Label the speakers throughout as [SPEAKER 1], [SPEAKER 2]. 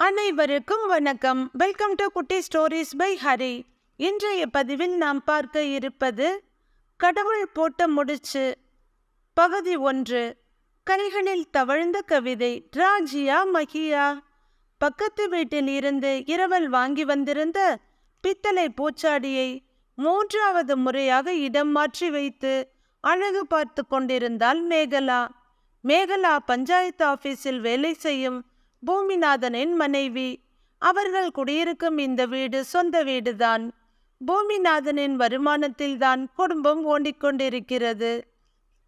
[SPEAKER 1] அனைவருக்கும் வணக்கம். Welcome to Kutti stories by Hari இன்றைய பதிவில் நாம் பார்க்க இருப்பது கடவுள் போட்ட முடிச்சு. பகுதி ஒன்று கைகளில் தவழ்ந்த கவிதை ராஜியா மகியா. பக்கத்து வீட்டில் இருந்து இரவல் வாங்கி வந்திருந்த பித்தளை பூச்சாடியை மூன்றாவது முறையாக இடம் மாற்றி வைத்து அழகு பார்த்து கொண்டிருந்தாள் மேகலா. மேகலா பஞ்சாயத்து ஆபீஸில் வேலை செய்யும் பூமிநாதனின் மனைவி. அவர்கள் குடியிருக்கும் இந்த வீடு சொந்த வீடுதான். பூமிநாதனின் வருமானத்தில்தான் குடும்பம் ஓண்டிக்கொண்டிருக்கிறது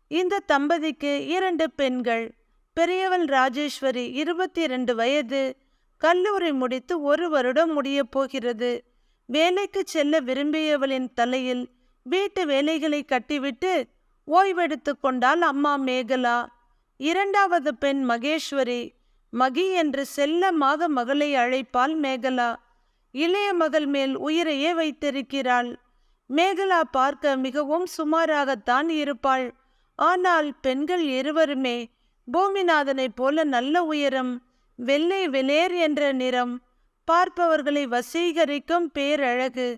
[SPEAKER 1] இந்த தம்பதிக்கு இரண்டு பெண்கள். பெரியவள் ராஜேஸ்வரி இருபத்தி இரண்டு வயது. கல்லூரி முடித்து ஒரு வருடம் முடியப் போகிறது. வேலைக்கு செல்ல விரும்பியவளின் தலையில் வீட்டு வேலைகளை கட்டிவிட்டு ஓய்வெடுத்து கொண்டாள் அம்மா மேகலா. இரண்டாவது பெண் மகேஸ்வரி. மகி என்று செல்லமாக மகளை அழைப்பாள் மேகலா. இளைய மகள் மேல் உயிரையே வைத்திருக்கிறாள். மேகலா பார்க்க மிகவும் சுமாராகத்தான் இருப்பாள். ஆனால் பெண்கள் இருவருமே பூமிநாதனைப் போல நல்ல உயரம் வெள்ளை வெளேர் என்ற நிறம் பார்ப்பவர்களை வசீகரிக்கும் பேரழகு.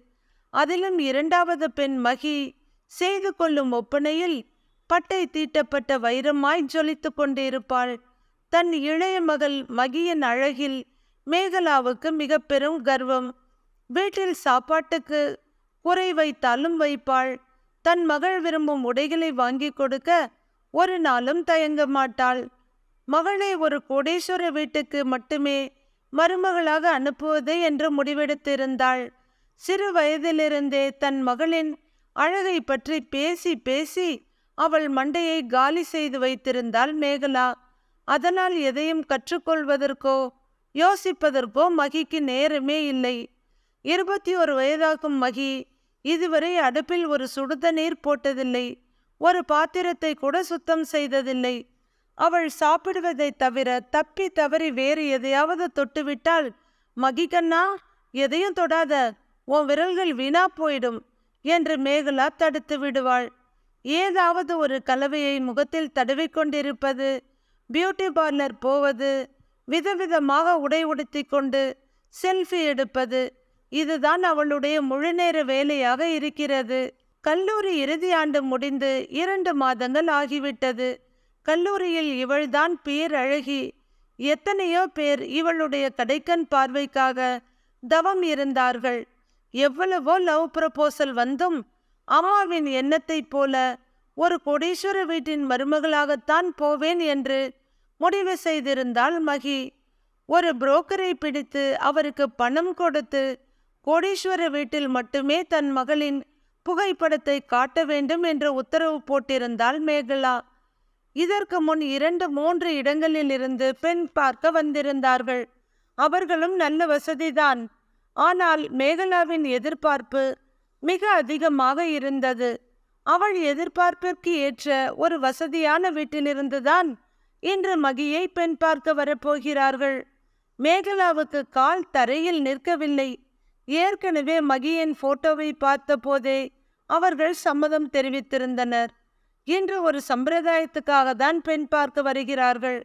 [SPEAKER 1] அதிலும் இரண்டாவது பெண் மகி செய்து கொள்ளும் ஒப்பனையில் பட்டை தீட்டப்பட்ட வைரமாய் ஜொலித்துக் கொண்டிருப்பாள். தன் இளைய மகள் மகியின் அழகில் மேகலாவுக்கு மிக பெரும் கர்வம். வீட்டில் சாப்பாட்டுக்கு குறை வைத்தாலும் வைப்பாள். தன் மகள் விரும்பும் உடைகளை வாங்கி கொடுக்க ஒரு நாளும் தயங்க மாட்டாள். மகளை ஒரு கோடீஸ்வர வீட்டுக்கு மட்டுமே மருமகளாக அனுப்புவது என்று முடிவெடுத்திருந்தாள். சிறு வயதிலிருந்தே தன் மகளின் அழகை பற்றி பேசி பேசி அவள் மண்டையை காலி செய்து வைத்திருந்தாள் மேகலா. அதனால் எதையும் கற்றுக்கொள்வதற்கோ யோசிப்பதற்கோ மகிக்கு நேரமே இல்லை. இருபத்தி ஒரு வயதாகும் மகி இதுவரை அடுப்பில் ஒரு சுடுதண்ணீர் போட்டதில்லை. ஒரு பாத்திரத்தை கூட சுத்தம் செய்ததில்லை. அவள் சாப்பிடுவதை தவிர தப்பி தவறி வேறு எதையாவது தொட்டுவிட்டால் மகி எதையும் தொடாத உன் விரல்கள் வீணா போயிடும் என்று மேகலா தடுத்து விடுவாள். ஏதாவது ஒரு கலவையை முகத்தில் தடவிக்கொண்டிருப்பது பியூட்டி பார்லர் போவது விதவிதமாக உடை உடுத்தி கொண்டு செல்ஃபி எடுப்பது இதுதான் அவளுடைய முழுநேர வேலையாக இருக்கிறது. கல்லூரி இறுதி ஆண்டு முடிந்து இரண்டு மாதங்கள் ஆகிவிட்டது. கல்லூரியில் இவள்தான் பேர் அழகி. எத்தனையோ பேர் இவளுடைய கடைக்கண் பார்வைக்காக தவம் இருந்தார்கள். எவ்வளவோ லவ் ப்ரப்போசல் வந்தும் அம்மாவின் எண்ணத்தைப் போல ஒரு கோடீஸ்வர வீட்டின் மருமகளாகத்தான் போவேன் என்று முடிவு செய்திருந்தாள் மகி. ஒரு புரோக்கரை பிடித்து அவருக்கு பணம் கொடுத்து கோடீஸ்வர வீட்டில் மட்டுமே தன் மகளின் புகைப்படத்தை காட்ட வேண்டும் என்று உத்தரவு போட்டிருந்தாள் மேகலா. இதற்கு முன் இரண்டு மூன்று இடங்களில் இருந்து பெண் பார்க்க வந்திருந்தார்கள். அவர்களும் நல்ல வசதிதான். ஆனால் மேகலாவின் எதிர்பார்ப்பு மிக அதிகமாக இருந்தது. அவள் எதிர்பார்ப்பிற்கு ஏற்ற ஒரு வசதியான வீட்டிலிருந்துதான் இன்று மகியை பெண் பார்க்க வரப்போகிறார்கள். மேகலாவுக்கு கால் தரையில் நிற்கவில்லை. ஏற்கனவே மகியின் போட்டோவை பார்த்தபோதே அவர்கள் சம்மதம் தெரிவித்திருந்தனர். இன்று ஒரு சம்பிரதாயத்துக்காக தான் பெண் பார்க்க வருகிறார்கள்.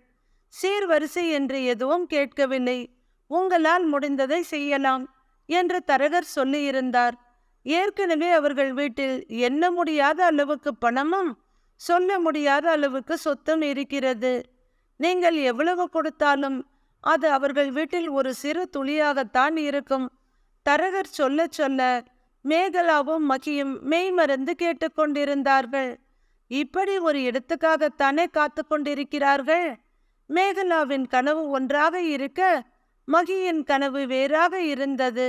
[SPEAKER 1] சீர்வரிசை என்று எதுவும் கேட்கவில்லை. உங்களால் முடிந்ததை செய்யலாம் என்று தரகர் சொல்லியிருந்தார். ஏற்கனவே அவர்கள் வீட்டில் எண்ண முடியாத அளவுக்கு பணமும் சொல்ல முடியாத அளவுக்கு சொத்தும் இருக்கிறது. நீங்கள் எவ்வளவு கொடுத்தாலும் அது அவர்கள் வீட்டில் ஒரு சிறு துளியாகத்தான் இருக்கும். தரகர் சொல்ல சொல்ல மேகலாவும் மகியும் மெய்மறந்து கேட்டுக்கொண்டிருந்தார்கள் இப்படி ஒரு இடத்துக்காகத்தானே காத்து கொண்டிருக்கிறார்கள்? மேகலாவின் கனவு ஒன்றாக இருக்க மகியின் கனவு வேறாக இருந்தது.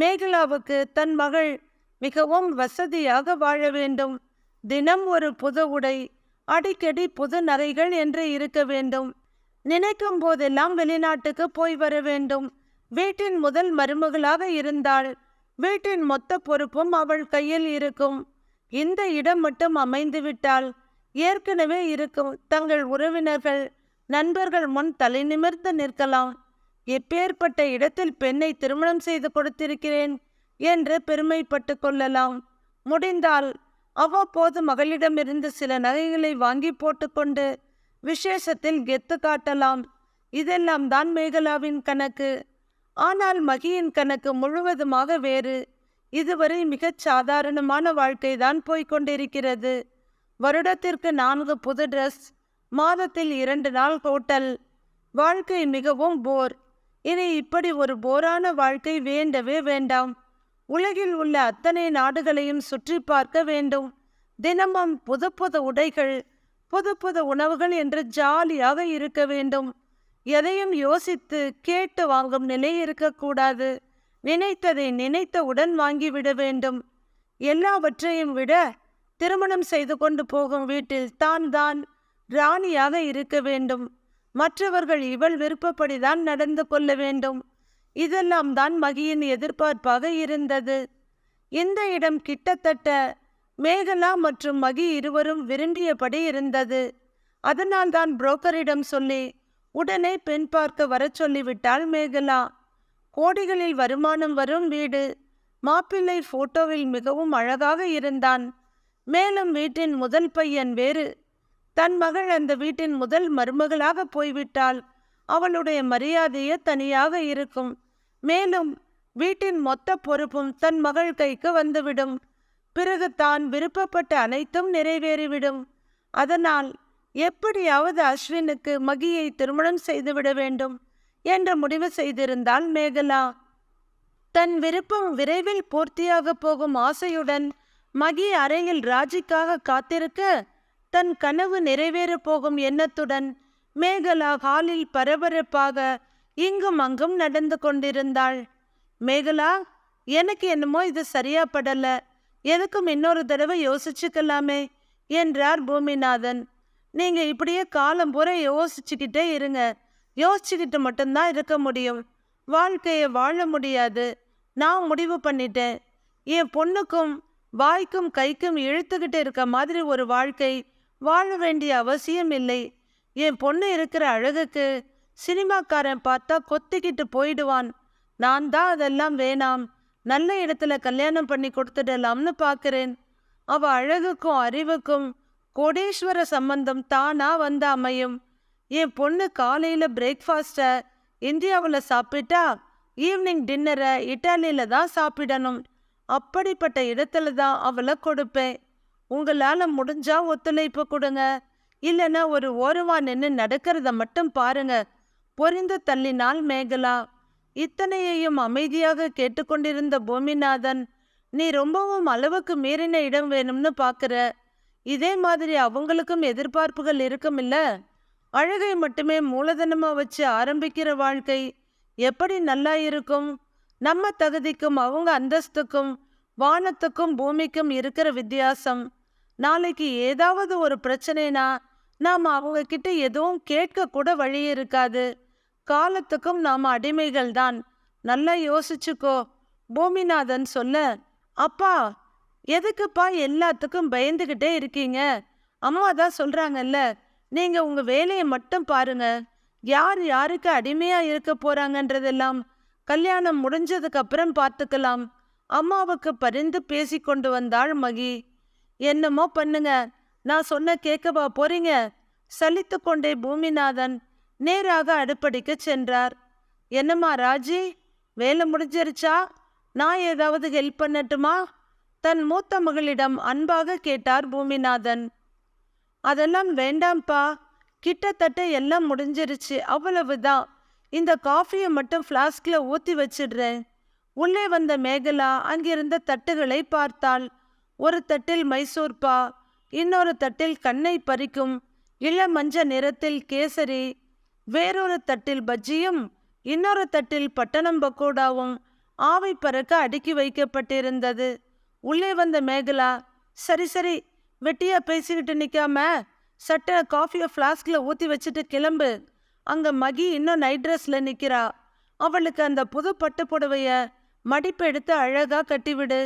[SPEAKER 1] மேகலாவுக்கு தன் மகள் மிகவும் வசதியாக வாழ வேண்டும். தினம் ஒரு புது உடை அடிக்கடி புது நரைகள் என்று இருக்க வேண்டும். நினைக்கும் போதெல்லாம் வெளிநாட்டுக்கு போய் வர வேண்டும். வீட்டின் முதல் மருமகளாக இருந்தாள். வீட்டின் மொத்த பொறுப்பும் அவள் கையில் இருக்கும். இந்த இடம் மட்டும் அமைந்து விட்டால் ஏற்கனவே இருக்கும் தங்கள் உறவினர்கள் நண்பர்கள் முன் தலை நிமிர்ந்து நிற்கலாம். எப்பேற்பட்ட இடத்தில் பெண்ணை திருமணம் செய்து கொடுத்திருக்கிறேன் என்று பெருமைப்பட்டு கொள்ளலாம். முடிந்தால் அவ்வப்போது மகளிடமிருந்து சில நகைகளை வாங்கி போட்டுக்கொண்டு விசேஷத்தில் கெத்து காட்டலாம். இதெல்லாம் தான் மேகலாவின் கணக்கு. ஆனால் மகியின் கணக்கு முழுவதுமாக வேறு. இதுவரை மிகச் சாதாரணமான வாழ்க்கை தான் போய்கொண்டிருக்கிறது வருடத்திற்கு நான்கு புது ட்ரெஸ் மாதத்தில் இரண்டு நாள் ஹோட்டல் வாழ்க்கை மிகவும் போர். இனி இப்படி ஒரு போரான வாழ்க்கை வேண்டவே வேண்டாம். உலகில் உள்ள அத்தனை நாடுகளையும் சுற்றி பார்க்க வேண்டும். தினமும் புது புது உடைகள் புது புது உணவுகள் என்று ஜாலியாக இருக்க வேண்டும். எதையும் யோசித்து கேட்டு வாங்கும் நிலை இருக்கக்கூடாது. நினைத்ததை நினைத்தவுடன் வாங்கிவிட வேண்டும். எல்லாவற்றையும் விட திருமணம் செய்து கொண்டு போகும் வீட்டில் தான் தான் ராணியாக இருக்க வேண்டும். மற்றவர்கள் இவள் விருப்பப்படிதான் நடந்து கொள்ள வேண்டும். இதெல்லாம் தான் மகியின் எதிர்பார்ப்பாக இருந்தது. இந்த இடம் கிட்டத்தட்ட மேகலா மற்றும் மகி இருவரும் விரும்பியபடி இருந்தது. அதனால்தான் புரோக்கரிடம் சொல்லி உடனே பெண் பார்க்க வரச் சொல்லிவிட்டாள் மேகலா. கோடிகளில் வருமானம் வரும் வீடு. மாப்பிள்ளை போட்டோவில் மிகவும் அழகாக இருந்தான். மேலும் வீட்டின் முதல் பையன் வேறு தன் மகள் அந்த வீட்டின் முதல் மருமகளாக போய்விட்டால் அவளுடைய மரியாதையே தனியாக இருக்கும். மேலும் வீட்டின் மொத்த பொறுப்பும் தன் மகள் கைக்கு வந்துவிடும். பிறகு தான் விருப்பப்பட்ட அனைத்தும் நிறைவேறிவிடும். அதனால் எப்படியாவது அஸ்வினுக்கு மகியை திருமணம் செய்துவிட வேண்டும் என்று முடிவு செய்திருந்தாள் மேகலா. தன் விருப்பம் விரைவில் பூர்த்தியாக போகும் ஆசையுடன் மகி அறையில் ராஜிக்காக காத்திருக்க தன் கனவு நிறைவேறப் போகும் எண்ணத்துடன் மேகலா ஹாலில் பரபரப்பாக இங்கும் அங்கும் நடந்து கொண்டிருந்தாள். மேகலா எனக்கு என்னமோ இது சரியா படல எதுக்கும் இன்னொரு தடவை யோசிச்சுக்கலாமே என்றார் பூமிநாதன். நீங்க இப்படியே காலம் பூரா யோசிச்சுக்கிட்டே இருங்க. யோசிச்சுக்கிட்டு மட்டும்தான் இருக்க முடியும். வாழ்க்கையை வாழ முடியாது. நான் முடிவு பண்ணிட்டேன். என் பொண்ணுக்கும் வாய்க்கும் கைக்கும் இழுத்துக்கிட்டு இருக்க மாதிரி ஒரு வாழ்க்கை வாழ வேண்டிய அவசியம் இல்லை என் பொண்ணு இருக்கிற அழகுக்கு சினிமாக்காரன் பார்த்தா கொத்திக்கிட்டு போயிடுவான். நான் தான் அதெல்லாம் வேணாம். நல்ல இடத்துல கல்யாணம் பண்ணி கொடுத்துடலாம்னு பார்க்குறேன். அவ அழகுக்கும் அறிவுக்கும் கோடீஸ்வர சம்பந்தம் தானா வந்து அமையும். என் பொண்ணு காலையில பிரேக்ஃபாஸ்ட்டை இந்தியாவில் சாப்பிட்டா ஈவினிங் டின்னரை இட்டாலியில தான் சாப்பிடணும். அப்படிப்பட்ட இடத்துல தான் அவளை கொடுப்பேன். உங்களால் முடிஞ்சா ஒத்துழைப்பு கொடுங்க. இல்லைன்னா ஒரு ஓரமா நின்று நடக்கிறத மட்டும் பாருங்க. பொறிந்து தள்ளினால் மேகலா. இத்தனையையும் அமைதியாக கேட்டுக்கொண்டிருந்த பூமிநாதன் நீ ரொம்பவும் அளவுக்கு மீறின இடம் வேணும்னு பார்க்குற இதே மாதிரி அவங்களுக்கும் எதிர்பார்ப்புகள் இருக்குமில்ல? அழகை மட்டுமே மூலதனமா வச்சு ஆரம்பிக்கிற வாழ்க்கை எப்படி நல்லா இருக்கும்? நம்ம தகுதிக்கும் அவங்க அந்தஸ்துக்கும் வானத்துக்கும் பூமிக்கும் இருக்கிற வித்தியாசம். நாளைக்கு ஏதாவது ஒரு பிரச்சனைனா நாம் அவங்க கிட்ட எதுவும் கேட்க கூட வழி இருக்காது. காலத்துக்கும் நாம் அடிமைகள் தான். நல்லா யோசிச்சுக்கோ. பூமிநாதன் சொல்ல அப்பா எதுக்குப்பா எல்லாத்துக்கும் பயந்துக்கிட்டே இருக்கீங்க? அம்மா தான் சொல்றாங்கல்ல நீங்க உங்க வேலையை மட்டும் பாருங்க. யார் யாருக்கு அடிமையா இருக்க போறாங்கன்றதெல்லாம் கல்யாணம் முடிஞ்சதுக்கு அப்புறம் பார்த்துக்கலாம். அம்மாவுக்கு பரிந்து பேசி கொண்டு வந்தாள் மகி. என்னமோ பண்ணுங்க. நான் சொன்ன கேட்கவா போறீங்க? சலித்து கொண்டே பூமிநாதன் நேராக அடுப்படிக்கு சென்றார். என்னம்மா ராஜி வேலை முடிஞ்சிருச்சா? நான் ஏதாவது ஹெல்ப் பண்ணட்டுமா? தன் மூத்த மகளிடம் அன்பாக கேட்டார் பூமிநாதன். அதெல்லாம் வேண்டாம்ப்பா. கிட்டத்தட்ட எல்லாம் முடிஞ்சிருச்சு. அவ்வளவுதான். இந்த காஃபியை மட்டும் ஃப்ளாஸ்கில் ஊற்றி வச்சிடுறேன். உள்ளே வந்த மேகலா அங்கிருந்த தட்டுகளை பார்த்தாள். ஒரு தட்டில் மைசூர்பா இன்னொரு தட்டில் கண்ணை பறிக்கும் இள மஞ்ச நிறத்தில் கேசரி வேறொரு தட்டில் பஜ்ஜியும் இன்னொரு தட்டில் பட்டணம் பக்கோடாவும் ஆவை பறக்க அடுக்கி வைக்கப்பட்டிருந்தது. உள்ளே வந்த மேகலா சரி சரி வெட்டியா பேசிக்கிட்டு நிக்காம சட்ட காஃபியை ஃப்ளாஸ்கில் ஊற்றி வச்சுட்டு கிளம்பு. அங்க மகி இன்னும் நைட் ட்ரெஸ்ஸில் நிக்கிறா. அவளுக்கு அந்த புது பட்டு புடவைய மடிப்பு எடுத்து அழகாக கட்டிவிடு.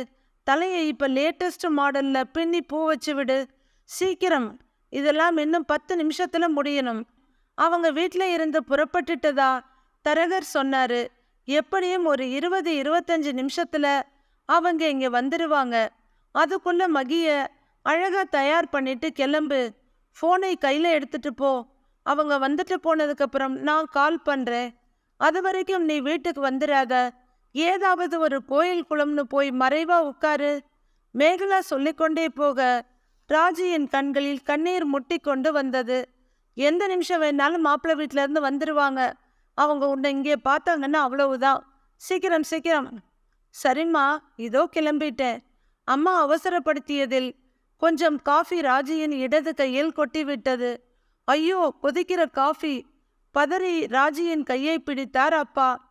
[SPEAKER 1] தலையை இப்ப லேட்டஸ்ட் மாடல்ல பின்னி பூ வச்சு விடு. சீக்கிரம். இதெல்லாம் இன்னும் பத்து நிமிஷத்துல முடியணும். அவங்க வீட்டில் இருந்து புறப்பட்டுட்டதா? தரகர் சொன்னாரு. எப்படியும் ஒரு இருபது இருபத்தஞ்சு நிமிஷத்துல அவங்க இங்க வந்துடுவாங்க அதுக்குள்ள மகிய அழகா தயார் பண்ணிட்டு கிளம்பு. ஃபோனை கையில எடுத்துட்டு போ. அவங்க வந்துட்டு போனதுக்கப்புறம் நான் கால் பண்றேன். அது வரைக்கும் நீ வீட்டுக்கு வந்துடாத ஏதாவது ஒரு கோயில் குளம்னு போய் மறைவா உட்காரு. மேகலா சொல்லிக்கொண்டே போக ராஜியின் கண்களில் கண்ணீர் முட்டி கொண்டு வந்தது. எந்த நிமிஷம் வேணாலும் மாப்பிள்ளை வீட்டிலேருந்து இருந்து வந்துருவாங்க. அவங்க உன்னை இங்கே பார்த்தாங்கன்னா அவ்வளவுதான். சீக்கிரம் சீக்கிரம். சரிம்மா இதோ கிளம்பிட்டேன். அம்மா அவசரப்படுத்தியதில் கொஞ்சம் காஃபி ராஜியின் இடது கையில் கொட்டிவிட்டது. ஐயோ கொதிக்கிற காஃபி. பதறி ராஜியின் கையை பிடித்தார் அப்பா.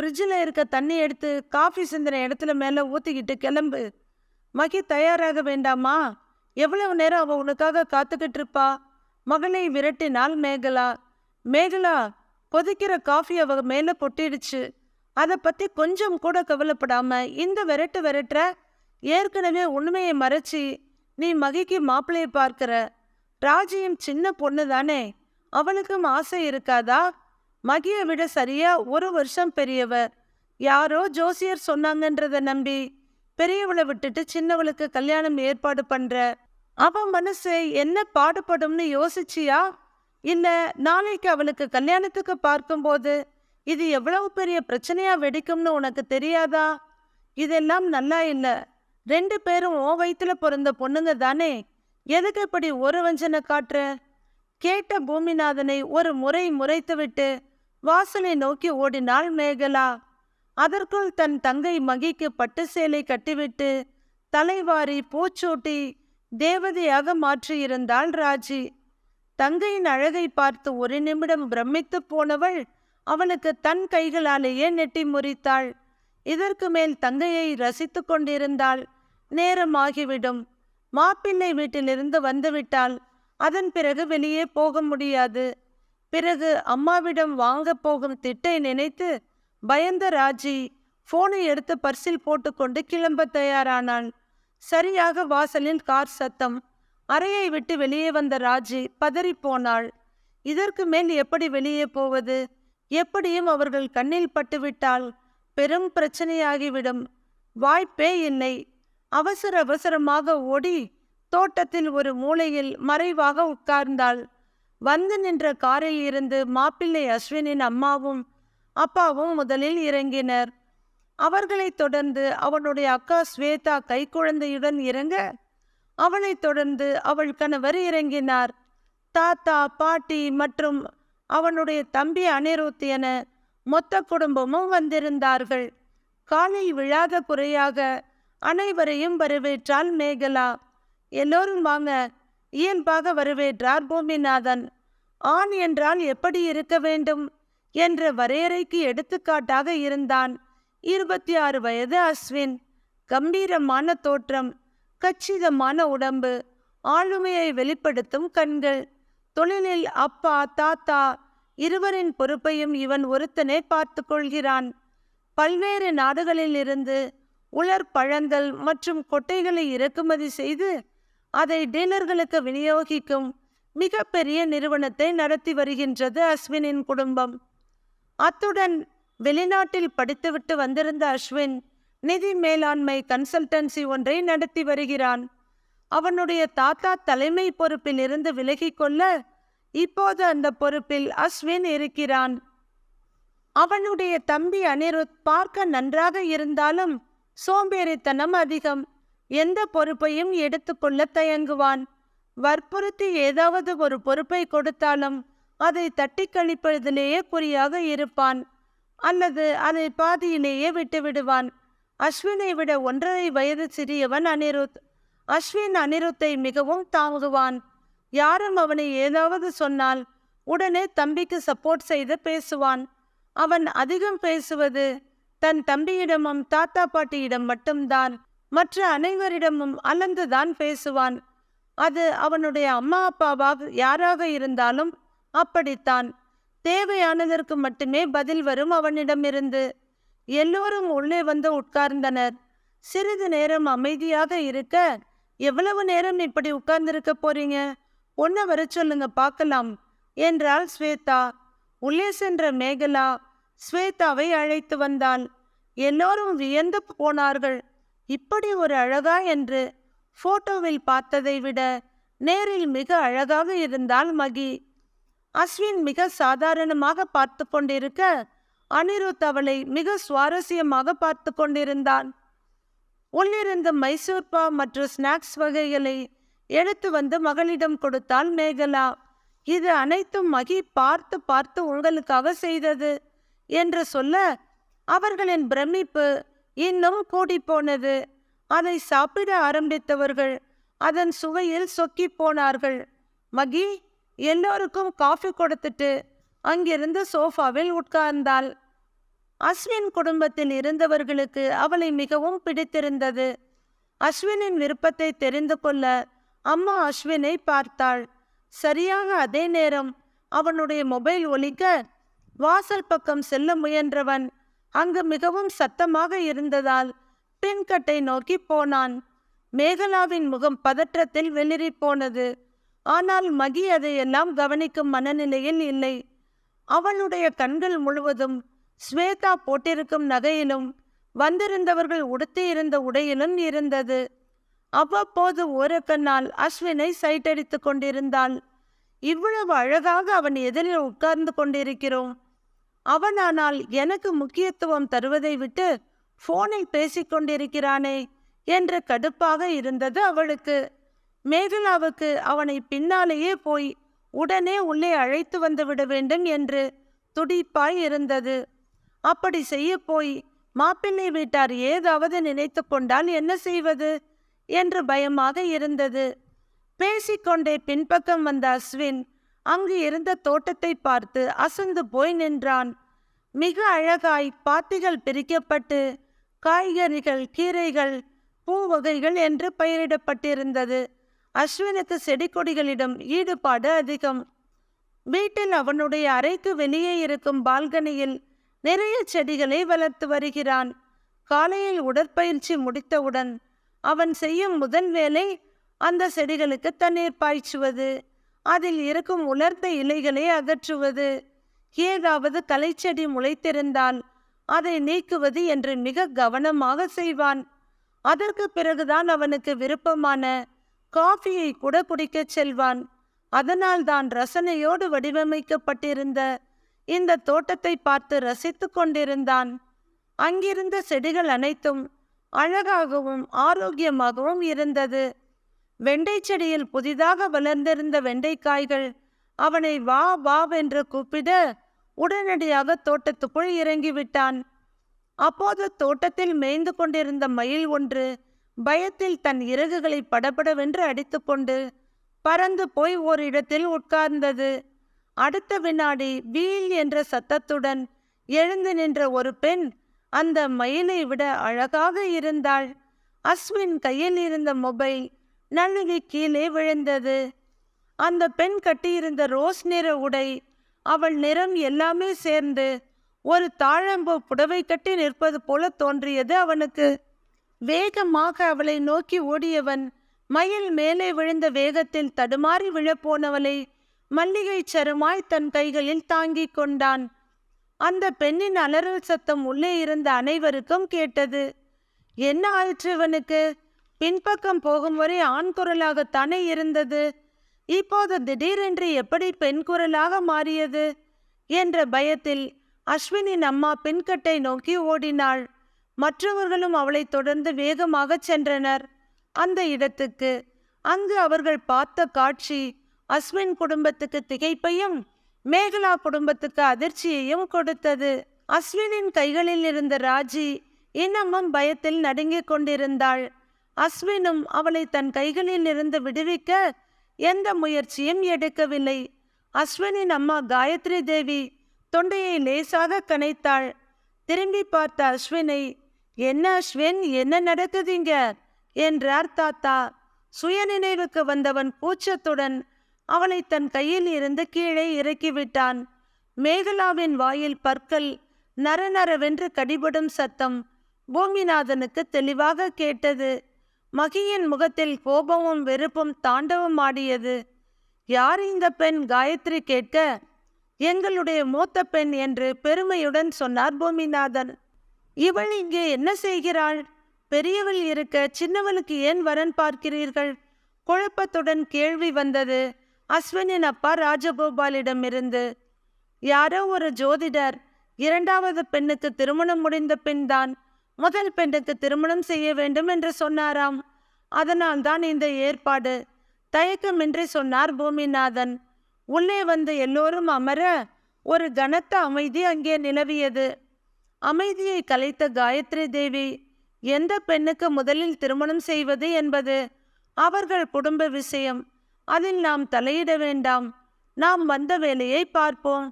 [SPEAKER 1] ஃப்ரிட்ஜில் இருக்க தண்ணி எடுத்து காஃபி சிந்தின இடத்துல மேலே ஊற்றிக்கிட்டு கிளம்பு. மகி தயாராக வேண்டாமா? எவ்வளவு நேரம் அவ உனக்காக காத்துக்கிட்டு இருப்பா? மகளை விரட்டினாள் மேகலா. மேகலா கொதிக்கிற காஃபி அவ மேலே பொட்டிடுச்சு. அதை பற்றி கொஞ்சம் கூட கவலைப்படாம இந்த விரட்டு விரட்டுற ஏற்கனவே உண்மையை மறைச்சி நீ மகிக்கு மாப்பிள்ளையை பார்க்கிற. ராஜியும் சின்ன பொண்ணு தானே அவளுக்கும் ஆசை இருக்காதா? மகியை விட சரியா ஒரு வருஷம் பெரியவ யாரோ ஜோசியர் சொன்னாங்கன்றத நம்பி பெரியவளை விட்டுட்டு சின்னவளுக்கு கல்யாணம் ஏற்பாடு பண்ற. அவ மனசு என்ன பாடுபடும்னு யோசிச்சியா? இல்ல நாளைக்கு அவளுக்கு கல்யாணத்துக்கு பார்க்கும்போது இது எவ்வளவு பெரிய பிரச்சனையா வெடிக்கும்னு உனக்கு தெரியாதா? இதெல்லாம் நல்லா இல்ல. ரெண்டு பேரும் ஓ வயித்துல பிறந்த பொண்ணுங்க தானே. எதுக்கு இப்படி ஒரு வஞ்சனை காட்டுற? கேட்ட பூமிநாதனை ஒரு முறை முறைத்துவிட்டு வாசலை நோக்கி ஓடினாள் மேகலா. அதற்குள் தன் தங்கை மகிக்கு பட்டு சேலை கட்டிவிட்டு தலைவாரி பூச்சூட்டி தேவதையாக மாற்றியிருந்தாள் ராஜி. தங்கையின் அழகை பார்த்து ஒரு நிமிடம் பிரமித்து போனவள் அவனுக்கு தன் கைகளாலேயே நெட்டி முறித்தாள். இதற்கு மேல் தங்கையை ரசித்து கொண்டிருந்தாள். நேரம் ஆகிவிடும். மாப்பிள்ளை வீட்டிலிருந்து வந்துவிட்டாள் அதன் பிறகு வெளியே போக முடியாது. பிறகு அம்மாவிடம் வாங்க போகும் திட்டை நினைத்து பயந்த ராஜி போனை எடுத்து பர்சில் போட்டுக்கொண்டு கிளம்ப தயாரானாள் சரியாக வாசலில் கார் சத்தம். அறையை விட்டு வெளியே வந்த ராஜி பதறி போனாள். இதற்கு மேல் எப்படி வெளியே போவது? எப்படியும் அவர்கள் கண்ணில் பட்டுவிட்டால் பெரும் பிரச்சனையாகிவிடும். வாய்ப்பே இல்லை. அவசர அவசரமாக ஓடி தோட்டத்தில் ஒரு மூலையில் மறைவாக உட்கார்ந்தாள். வந்து நின்ற காரில் இருந்து மாப்பிள்ளை அஸ்வினின் அம்மாவும் அப்பாவும் முதலில் இறங்கினர். அவர்களைத் தொடர்ந்து அவனுடைய அக்கா ஸ்வேதா கைக்குழந்தையுடன் இறங்க அவளைத் தொடர்ந்து அவள் கணவர் இறங்கினார். தாத்தா பாட்டி மற்றும் அவனுடைய தம்பி அனிருத் என மொத்த குடும்பமும் வந்திருந்தார்கள். காலில் விழாத குறையாக அனைவரையும் வரவேற்றாள் மேகலா. எல்லோரும் வாங்க இயல்பாக வரவேற்றார் பூமிநாதன் ஆண் என்றால் எப்படி இருக்க வேண்டும்? என்ற வரையறைக்கு எடுத்துக்காட்டாக இருந்தான். இருபத்தி ஆறு வயது அஸ்வின். கம்பீரமான தோற்றம் கச்சிதமான உடம்பு ஆளுமையை வெளிப்படுத்தும் கண்கள். தொழிலில் அப்பா தாத்தா இருவரின் பொறுப்பையும் இவன் ஒருத்தனே பார்த்து கொள்கிறான். பல்வேறு நாடுகளில் இருந்து உலர் பழங்கள் மற்றும் கொட்டைகளை இறக்குமதி செய்து அதை டீலர்களுக்கு விநியோகிக்கும் மிகப்பெரிய நிறுவனத்தை நடத்தி வருகின்றது அஸ்வினின் குடும்பம். அத்துடன் வெளிநாட்டில் படித்துவிட்டு வந்திருந்த அஸ்வின் நிதி மேலாண்மை கன்சல்டன்சி ஒன்றை நடத்தி வருகிறான். அவனுடைய தாத்தா தலைமை பொறுப்பில் இருந்து விலகிக் கொள்ள இப்போது அந்த பொறுப்பில் அஸ்வின் இருக்கிறான். அவனுடைய தம்பி அனிருத் பார்க்க நன்றாக இருந்தாலும் சோம்பேறித்தனம் அதிகம். எந்த பொறுப்பையும் எடுத்துக்கொள்ள தயங்குவான். வற்புறுத்தி ஏதாவது ஒரு பொறுப்பை கொடுத்தாலும் அதை தட்டி கழிப்பதிலேயே குறியாக இருப்பான். அல்லது அதை பாதியிலேயே விட்டுவிடுவான். அஸ்வினை விட ஒன்றரை வயது சிறியவன் அனிருத். அஸ்வின் அனிருத்தை மிகவும் தாங்குவான். யாரும் அவனை ஏதாவது சொன்னால் உடனே தம்பிக்கு சப்போர்ட் செய்து பேசுவான். அவன் அதிகம் பேசுவது தன் தம்பியிடமும் தாத்தா பாட்டியிடம் மட்டும்தான். மற்ற அனைவரிடமும் அலந்துதான் பேசுவான். அது அவனுடைய அம்மா அப்பாவாக யாராக இருந்தாலும் அப்படித்தான். தேவையானதற்கு மட்டுமே பதில் வரும் அவனிடமிருந்து. எல்லோரும் உள்ளே வந்து உட்கார்ந்தனர். சிறிது நேரம் அமைதியாக இருக்க எவ்வளவு நேரம் இப்படி உட்கார்ந்திருக்க போறீங்க? ஒன்ன வர சொல்லுங்க பார்க்கலாம் என்றாள் ஸ்வேதா. உள்ளே சென்ற மேகலா ஸ்வேதாவை அழைத்து வந்தாள். எல்லோரும் வியந்து போனார்கள். இப்படி ஒரு அழகா என்று போட்டோவில் பார்த்ததை விட நேரில் மிக அழகாக இருந்தால் மகி. அஸ்வின் மிக சாதாரணமாக பார்த்து கொண்டிருக்க அனிருத் அவளை மிக சுவாரஸ்யமாக பார்த்து கொண்டிருந்தான். உள்ளிருந்த மைசூர் பா மற்றும் ஸ்நாக்ஸ் வகைகளை எடுத்து வந்து மகளிடம் கொடுத்தாள் மேகலா. இது அனைத்தும் மகி பார்த்து பார்த்து உங்களுக்காக செய்தது என்று சொல்ல அவர்களின் பிரமிப்பு இன்னும் கூடிப்போனது அதை சாப்பிட ஆரம்பித்தவர்கள் அதன் சுவையில் சொக்கி போனார்கள். மகி எல்லோருக்கும் காஃபி கொடுத்துட்டு அங்கிருந்து சோஃபாவில் உட்கார்ந்தாள். அஸ்வின் குடும்பத்தில் இருந்தவர்களுக்கு அவளை மிகவும் பிடித்திருந்தது. அஸ்வினின் விருப்பத்தை தெரிந்து கொள்ள அம்மா அஸ்வினை பார்த்தாள். சரியாக அதே நேரம் அவனுடைய மொபைல் ஒலிக்க வாசல் பக்கம் செல்ல முயன்றவன் அங்கு மிகவும் சத்தமாக இருந்ததால் பின்கட்டை நோக்கி போனான். மேகலாவின் முகம் பதற்றத்தில் வெளிரி போனது. ஆனால் மகி அதையெல்லாம் கவனிக்கும் மனநிலையில் இல்லை. அவளுடைய கண்கள் முழுவதும் ஸ்வேதா போட்டிருக்கும் நகையிலும் வந்திருந்தவர்கள் உடுத்தியிருந்த உடையிலும் இருந்தது. அவ்வப்போது ஒரு கண்ணால் அஸ்வினை சைட்டடித்து கொண்டிருந்தாள். இவ்வளவு அழகாக அவன் எதிரில் உட்கார்ந்து கொண்டிருக்கிறோம். அவனானால் எனக்கு முக்கியத்துவம் தருவதை விட்டு போனில் பேசிக் கொண்டிருக்கிறானே என்று கடுப்பாக இருந்தது அவளுக்கு. மேகலாவுக்கு அவனை பின்னாலேயே போய் உடனே உள்ளே அழைத்து வந்து விட வேண்டும் என்று துடிப்பாய் இருந்தது. அப்படி செய்ய போய் மாப்பிள்ளை வீட்டார் ஏதாவது நினைத்து கொண்டால் என்ன செய்வது என்று பயமாக இருந்தது. பேசிக்கொண்டே பின்பக்கம் வந்த அஸ்வின் அங்கு இருந்த தோட்டத்தை பார்த்து அசந்து போய் நின்றான். மிக அழகாய் பாத்திகள் பிரிக்கப்பட்டு காய்கறிகள் கீரைகள் பூ வகைகள் என்று பெயரிடப்பட்டிருந்தது. அஸ்வினுக்கு செடி கொடிகளிடம் ஈடுபாடு அதிகம். வீட்டில் அவனுடைய அறைக்கு வெளியே இருக்கும் பால்கனியில் நிறைய செடிகளை வளர்த்து வருகிறான். காலையில் உடற்பயிற்சி முடித்தவுடன் அவன் செய்யும் முதல் வேலை அந்த செடிகளுக்கு தண்ணீர் பாய்ச்சுவது. அதில் இருக்கும் உலர்ந்த இலைகளை அகற்றுவது. ஏதாவது களைச்செடி முளைத்திருந்தால் அதை நீக்குவது என்று மிக கவனமாக செய்வான். அதற்கு பிறகுதான் அவனுக்கு விருப்பமான காஃபியை கூட குடிக்கச் செல்வான். அதனால் தான் ரசனையோடு வடிவமைக்கப்பட்டிருந்த இந்த தோட்டத்தை பார்த்து ரசித்து கொண்டிருந்தான். அங்கிருந்த செடிகள் அனைத்தும் அழகாகவும் ஆரோக்கியமாகவும் இருந்தது. வெண்டை செடியில் புதிதாக வளர்ந்திருந்த வெண்டைக்காய்கள் அவனை வா வா என்று கூப்பிட உடனடியாக தோட்டத்துக்குள் இறங்கிவிட்டான். அப்போது தோட்டத்தில் மேய்ந்து கொண்டிருந்த மயில் ஒன்று பயத்தில் தன் இறகுகளை படபடவென்று அடித்துக்கொண்டு பறந்து போய் ஓரிடத்தில் உட்கார்ந்தது. அடுத்த வினாடி வீல் என்ற சத்தத்துடன் எழுந்து நின்ற ஒரு பெண் அந்த மயிலை விட அழகாக இருந்தாள். அஸ்வின் கையில் இருந்த மொபைல் நழுவி கீழே விழுந்தது. அந்த பெண் கட்டியிருந்த ரோஸ் நிற உடை அவள் நிறம் எல்லாமே சேர்ந்து ஒரு தாழம்பூ புடவை கட்டி நிற்பது போல தோன்றியது அவனுக்கு. வேகமாக அவளை நோக்கி ஓடியவன் மயில் மேலே விழுந்த வேகத்தில் தடுமாறி விழப்போனவளை மல்லிகை சருமாய் தன் கைகளில் தாங்கிக் கொண்டான். அந்த பெண்ணின் அலறல் சத்தம் உள்ளே இருந்த அனைவருக்கும் கேட்டது. என்ன ஆயிற்று இவனுக்கு? பின்பக்கம் போகும் வரை ஆண் குரலாகத்தானே இருந்தது? இப்போது திடீரென்று எப்படி பெண் குரலாக மாறியது? என்ற பயத்தில் அஸ்வினின் அம்மா பின்கட்டை நோக்கி ஓடினாள். மற்றவர்களும் அவளை தொடர்ந்து வேகமாக சென்றனர். அந்த இடத்துக்கு அங்கு அவர்கள் பார்த்த காட்சி அஸ்வின் குடும்பத்துக்கு திகைப்பையும் மேகலா குடும்பத்துக்கு அதிர்ச்சியையும் கொடுத்தது. அஸ்வினின் கைகளில் இருந்த ராஜி இன்னமும் பயத்தில் நடுங்கிக் கொண்டிருந்தாள். அஸ்வினும் அவளை தன் கைகளில் இருந்து விடுவிக்க எந்த முயற்சியும் எடுக்கவில்லை. அஸ்வினின் அம்மா காயத்ரி தேவி தொண்டையை லேசாக கனைத்தாள். திரும்பி பார்த்த அஸ்வினை என்ன அஸ்வின் என்ன நடக்குதுங்க? என்றார் தாத்தா. சுயநினைவுக்கு வந்தவன் கூச்சத்துடன் அவளை தன் கையில் இருந்து கீழே இறக்கிவிட்டான். மேகலாவின் வாயில் பற்கள் நரநரவென்று கடிபடும் சத்தம் பூமிநாதனுக்கு தெளிவாக கேட்டது. மகியின் முகத்தில் கோபமும் வெறுப்பும் தாண்டவம் ஆடியது. யார் இந்த பெண்? காயத்ரி கேட்க எங்களுடைய மூத்த பெண் என்று பெருமையுடன் சொன்னார் பூமிநாதன். இவள் இங்கே என்ன செய்கிறாள்? பெரியவள் இருக்க சின்னவளுக்கு ஏன் வரன் பார்க்கிறீர்கள்? குழப்பத்துடன் கேள்வி வந்தது. அஸ்வினின் அப்பா ராஜகோபாலிடமிருந்து யாரோ ஒரு ஜோதிடர் இரண்டாவது பெண்ணுக்கு திருமணம் முடிந்த பின்தான் முதல் பெண்ணுக்கு திருமணம் செய்ய வேண்டும் என்று சொன்னாராம். அதனால் தான் இந்த ஏற்பாடு. தயக்கமின்றி சொன்னார் பூமிநாதன். உள்ளே வந்து எல்லோரும் அமர ஒரு கனத்த அமைதி அங்கே நிலவியது. அமைதியை கலைத்த காயத்ரி தேவி எந்த பெண்ணுக்கு முதலில் திருமணம் செய்வது என்பது அவர்கள் குடும்ப விஷயம். அதில் நாம் தலையிட வேண்டாம். நாம் வந்த வேலையை பார்ப்போம்.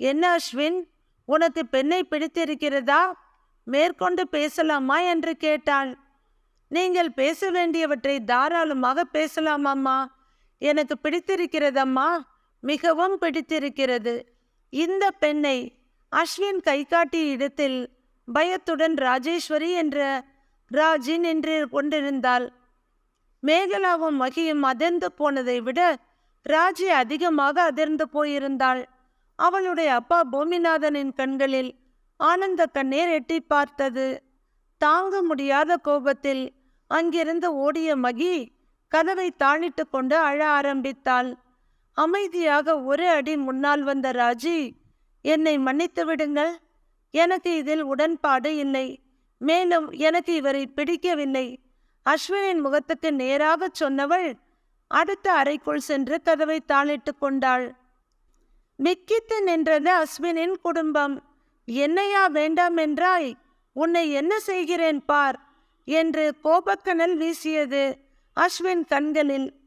[SPEAKER 1] என்ன அஸ்வின் உனக்கு பெண்ணை பிடித்திருக்கிறதா? மேற்கொண்டு பேசலாமா என்று கேட்டாள். நீங்கள் பேச வேண்டியவற்றை தாராளமாக பேசலாம் அம்மா. எனக்கு பிடித்திருக்கிறதம்மா. மிகவும் பிடித்திருக்கிறது. இந்த பெண்ணை அஸ்வின் கை காட்டிய இடத்தில் பயத்துடன் ராஜேஸ்வரி என்ற ராஜி நின்று கொண்டிருந்தாள். மேகலாவும் மகியும் அதிர்ந்து போனதை விட ராஜி அதிகமாக அதிர்ந்து போயிருந்தாள். அவளுடைய அப்பா பூமிநாதனின் கண்களில் ஆனந்த கண்ணீர் எட்டி பார்த்தது. தாங்க முடியாத கோபத்தில் அங்கிருந்து ஓடிய மகி கதவை தாளிட்டு கொண்டு அழ ஆரம்பித்தாள். அமைதியாக ஒரு அடி முன்னால் வந்த ராஜி என்னை மன்னித்து விடுங்கள். எனக்கு இதில் உடன்பாடு இல்லை. மேலும் எனக்கு இவரை பிடிக்கவில்லை. அஸ்வினின் முகத்துக்கு நேராக சொன்னவள் அடுத்த அறைக்குள் சென்று கதவை தாளிட்டு கொண்டாள். மிக்கித்து நின்றது அஸ்வினின் குடும்பம். என்னையா வேண்டாம் என்றாய் உன்னை என்ன செய்கிறேன் பார்? என்று கோபக்கனல் வீசியது அஸ்வின் கண்களில்.